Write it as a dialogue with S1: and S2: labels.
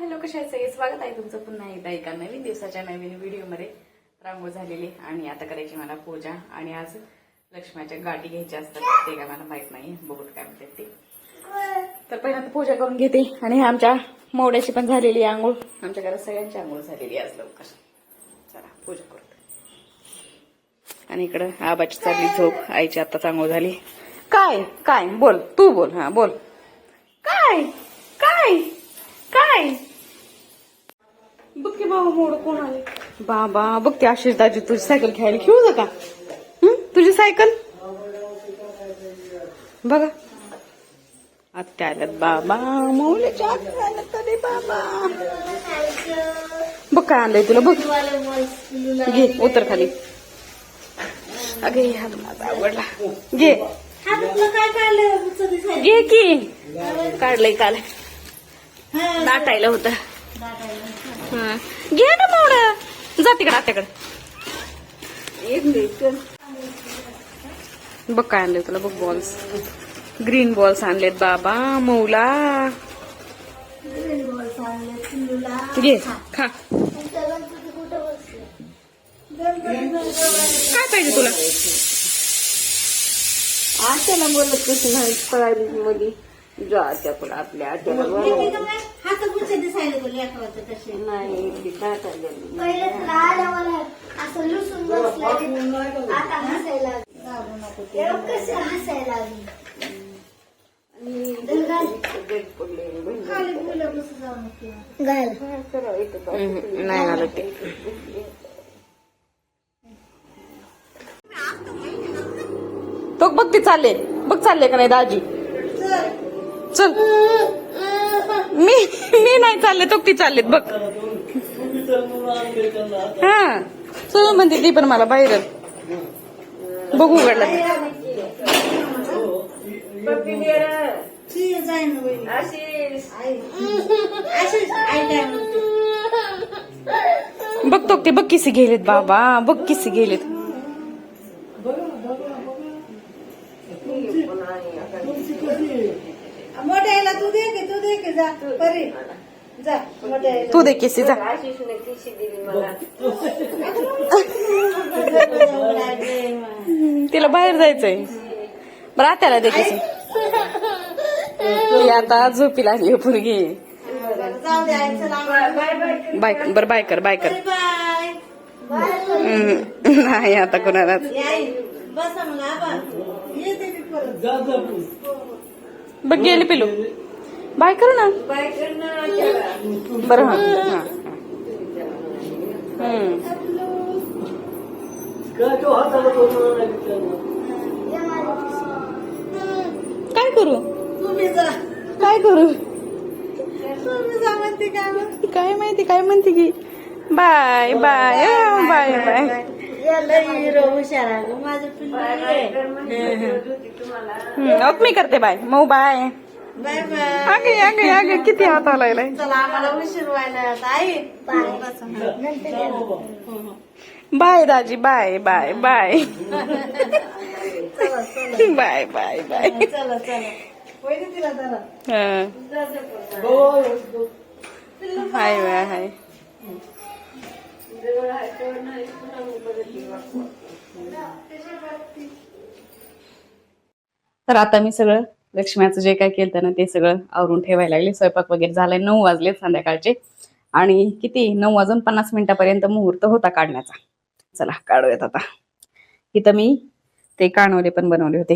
S1: Hello कशाचं सगळे? स्वागत आहे तुमचं पुन्हा एकदा एका नवीन दिवसाच्या नवीन व्हिडिओमध्ये. रांगोळ झालेली आणि आता करायची मला पूजा आणि आज लक्ष्म्याच्या गाठी घ्यायच्या असतात. ते काय मला माहीत नाही. बघू काय म्हणतात ते. तर पहिल्यांदा पूजा करून घेते आणि आमच्या मोड्याची पण झालेली आंघोळ. आमच्या घरात सगळ्यांची आंघोळ झालेली आज लवकर. चला पूजा करतो. आणि इकडं आबाची चालली झोप. आईची आत्ताच आंघोळ झाली. काय? काय? बोल. तू बोल. हा बोल. काय? काय? काय? बघ की बाबा मोड कोण आले बाबा बघ ते आशिष दाजी तुझी सायकल खेळायला खेळू नका? तुझी सायकल? बघा. आत्या आल्यात बाबा मौल्याच्या आत्या आल्यात तरी बाबा. बघ काय आणलंय तुला बघ. घे उतर खाली. अगे हा माझा आवडला. घे. घे की. काढलंय काल. दाटायला होतं. हा. घे ना मोड जा तिकडे आत्याकडे. बघ काय आणलंय तुला बघ बॉल्स ग्रीन बॉल्स आणलेत बाबा मौला. घे खा. काय पाहिजे तुला?
S2: आत्याला बोलत कसं नाही पळाली मध्ये जा आपल्या आत्याला बोलव.
S3: हात
S2: नाही ती.
S3: पहिले असं लुसून बसलं. आता हसायला लागली. एवढं कसं हसायला लागली?
S2: आणि डेट पडले. बहिणी.
S3: खाली मुलं कसं जाऊ नको. घाल.
S2: काय करावं इथं काय?
S1: हम्म, नाही आलं ते. तो बघ ते चालले. बघ चालले का नाही दाजी? चल. मी मी नाही चालले तो ती चाललेत बघ. हा. चल म्हणते ती पण मला बाहेर बघू उघडला
S3: म्हणते
S1: बघतो ते बघ किसे गेलेत बाबा. बघ किसे गेलेत.
S3: मोठ्याला तू दे की तू दे की जा परी. जा
S1: तू दे किसे जा.
S2: आशिषने टिशी दिली मला
S1: तिला बाहेर जायचंय. बरं आत्याला दे किसे. ती आता झोपी लागली पुरगी.
S3: जाऊ दे आई चला
S1: बाय बर बाय कर बाय कर. नाही आता कोणालाच.
S3: बसा
S1: बघ गेली पिलू. बाय कर ना. बरं हा हम्म. काय करू? काय करू?
S3: काय
S1: माहिती काय म्हणते की बाय बाय बाय बाय.
S3: हुशार आहे गं, माझं पिल्लू आहे.
S1: हम्म, मी करते बाय. मऊ बाय.
S3: Bye bye.
S1: अगे अगे अगे किती हात आलाय
S3: चला आम्हाला उशीर व्हायला आता आई. बसा.
S1: बाय दाजी बाय बाय बाय.
S3: चला चला.
S1: Bye bye bye.
S3: चला चला. होईल तिला जरा
S1: हं. Hi bye hi. तर आता मी सगळं लक्ष्म्याचं जे काय केलं ना ते सगळं आवरून ठेवायला लागले. स्वयंपाक वगैरे झालाय. नऊ वाजले संध्याकाळचे. आणि किती? नऊ वाजून पन्नास मिनिटापर्यंत मुहूर्त होता काढण्याचा. चला काढूयात आता. इथं मी ते कानवले पण बनवले होते.